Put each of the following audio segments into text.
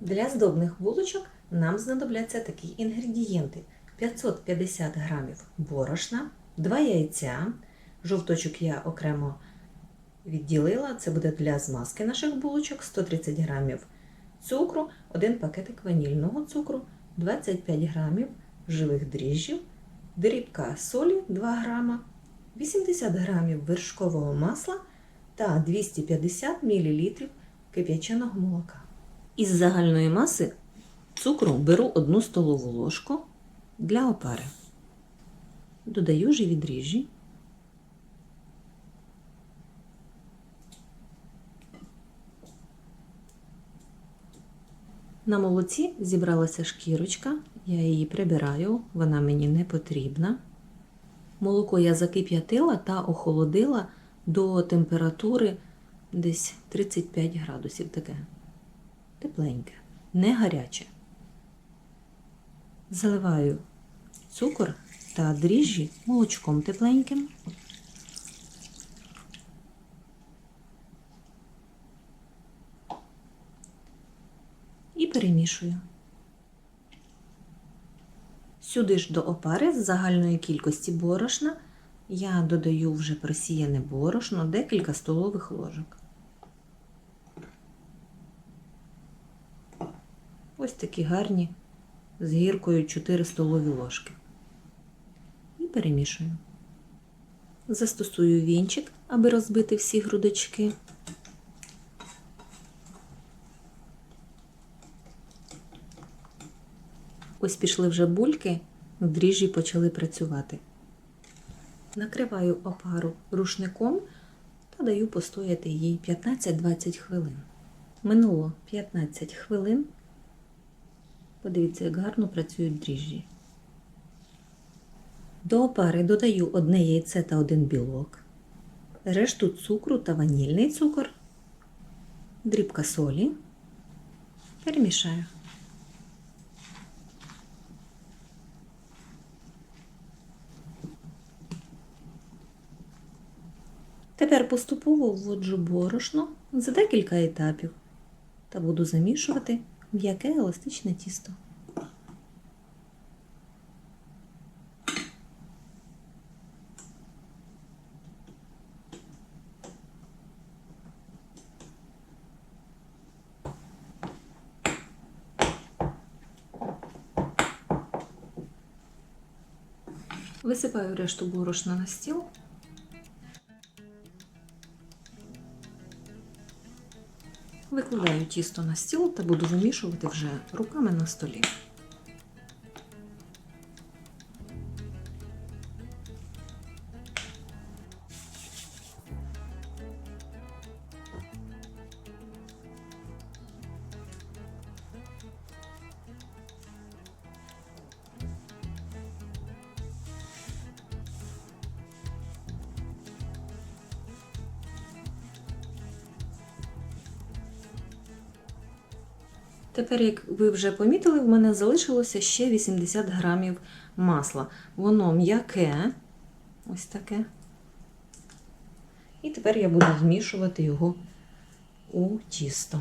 Для здобних булочок нам знадобляться такі інгредієнти: 550 грамів борошна, 2 яйця. Жовточок я окремо відділила. Це буде для змазки наших булочок, 130 грамів цукру, 1 пакетик ванільного цукру, 25 грамів живих дріжджів, дрібка солі 2 грама, 80 грамів вершкового масла та 250 мл кип'яченого молока. Із загальної маси цукру беру 1 столову ложку для опари. Додаю живі дріжджі. На молоці зібралася шкірочка, я її прибираю, вона мені не потрібна. Молоко я закип'ятила та охолодила до температури десь 35 градусів таке. Тепленьке, не гаряче. Заливаю цукор та дріжджі молочком тепленьким. І перемішую. Сюди ж до опари з загальної кількості борошна я додаю вже просіяне борошно декілька столових ложок. Ось такі гарні з гіркою 4 столові ложки. І перемішую. Застосую вінчик, аби розбити всі грудочки. Ось пішли вже бульки, дріжджі почали працювати. Накриваю опару рушником та даю постояти їй 15-20 хвилин. Минуло 15 хвилин. Подивіться, як гарно працюють дріжджі. До опари додаю одне яйце та один білок, решту цукру та ванільний цукор, дрібка солі. Перемішаю. Тепер поступово вводжу борошно за декілька етапів та буду замішувати м'яке еластичне тісто. Висипаю решту борошна на стіл. Викладаю тісто на стіл та буду вимішувати вже руками на столі. Тепер, як ви вже помітили, в мене залишилося ще 80 грамів масла. Воно м'яке, ось таке. І тепер я буду змішувати його у тісто.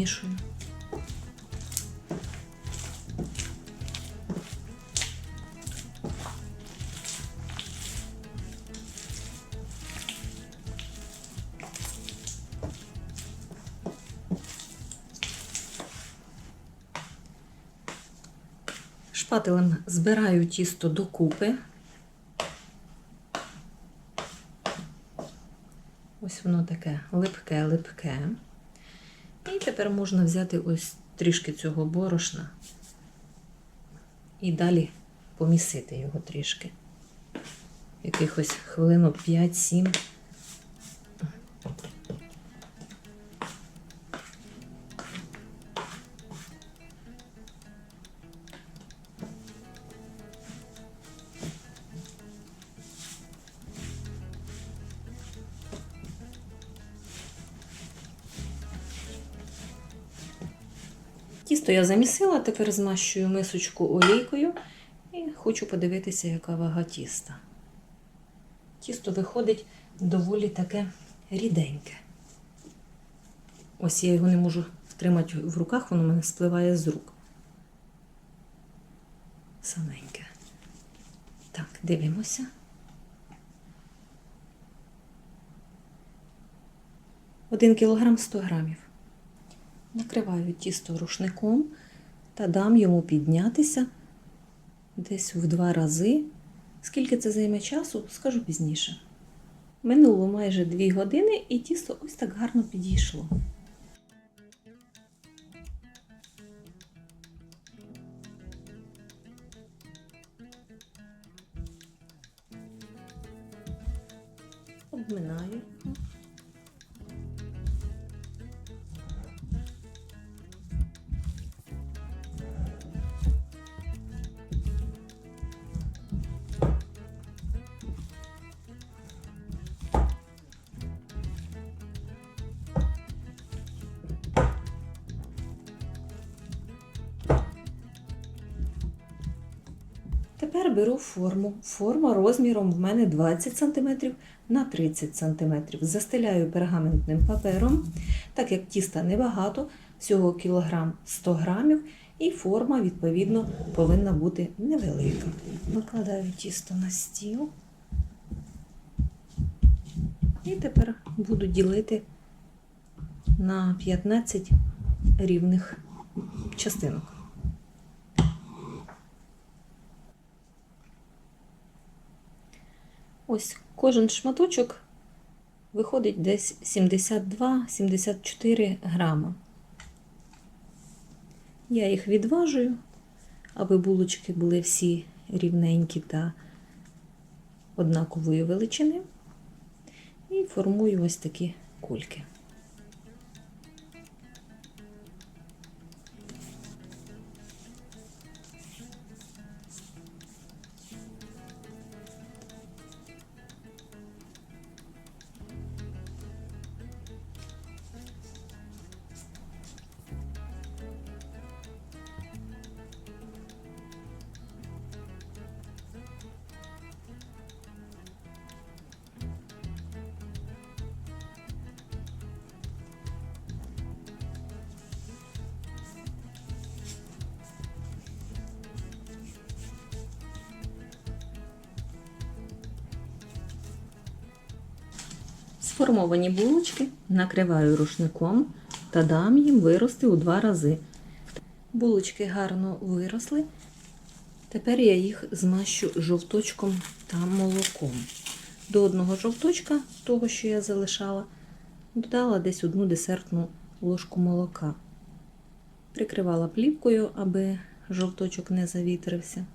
І вмішую. Шпателем збираю тісто докупи. Ось воно таке липке-липке. Тепер можна взяти ось трішки цього борошна і далі помісити його трішки. Якихось хвилинок 5-7. Тісто я замісила, тепер змащую мисочку олійкою і хочу подивитися, яка вага тіста. Тісто виходить доволі таке ріденьке. Ось я його не можу втримати в руках, воно мене спливає з рук. Саменьке. Так, дивимося. Один кілограм 100 грамів. Накриваю тісто рушником та дам йому піднятися десь в два рази. Скільки це займе часу, скажу пізніше. Минуло майже дві години, і тісто ось так гарно підійшло. Обминаю. Тепер беру форму. Форма розміром в мене 20 см на 30 см. Застеляю пергаментним папером, так як тіста небагато, всього кілограм 100 грамів, і форма, відповідно, повинна бути невелика. Викладаю тісто на стіл. І тепер буду ділити на 15 рівних частинок. Ось кожен шматочок виходить десь 72-74 грама. Я їх відважую, аби булочки були всі рівненькі та однакової величини. І формую ось такі кульки. Сформовані булочки накриваю рушником та дам їм вирости у два рази. Булочки гарно виросли. Тепер я їх змащу жовточком та молоком. До одного жовточка, того, що я залишала, додала десь одну десертну ложку молока. Прикривала плівкою, аби жовточок не завітрився.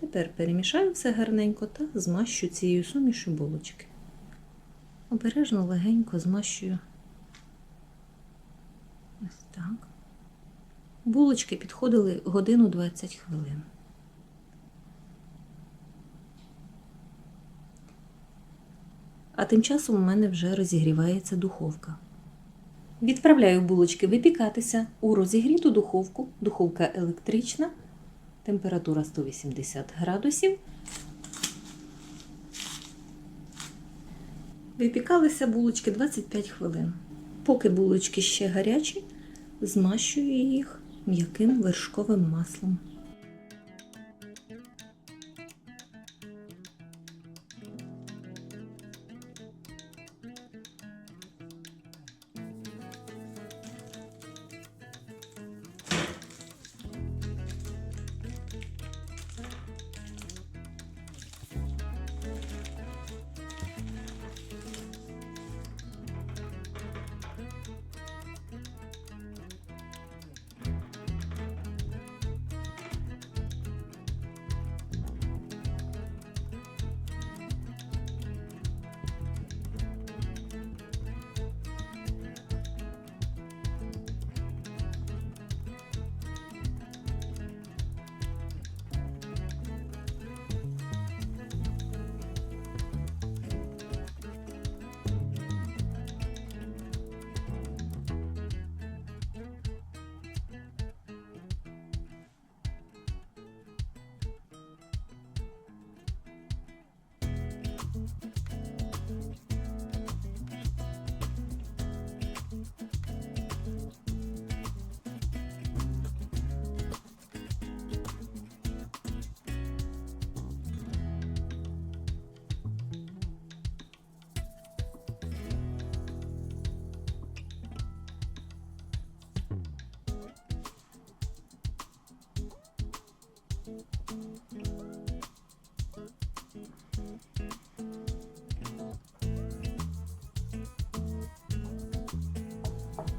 Тепер перемішаю все гарненько та змащу цією сумішю булочки. Обережно легенько змащую. Ось так. Булочки підходили годину 20 хвилин. А тим часом у мене вже розігрівається духовка. Відправляю булочки випікатися у розігріту духовку. Духовка електрична, температура 180 градусів. Випікалися булочки 25 хвилин. Поки булочки ще гарячі, змащую їх м'яким вершковим маслом.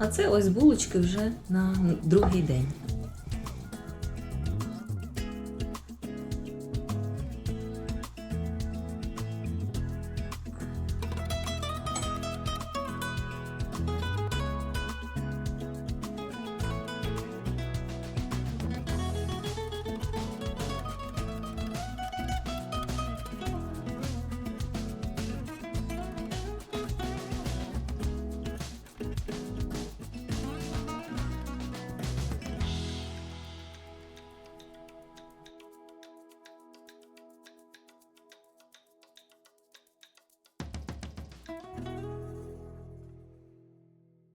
А це ось булочки вже на другий день.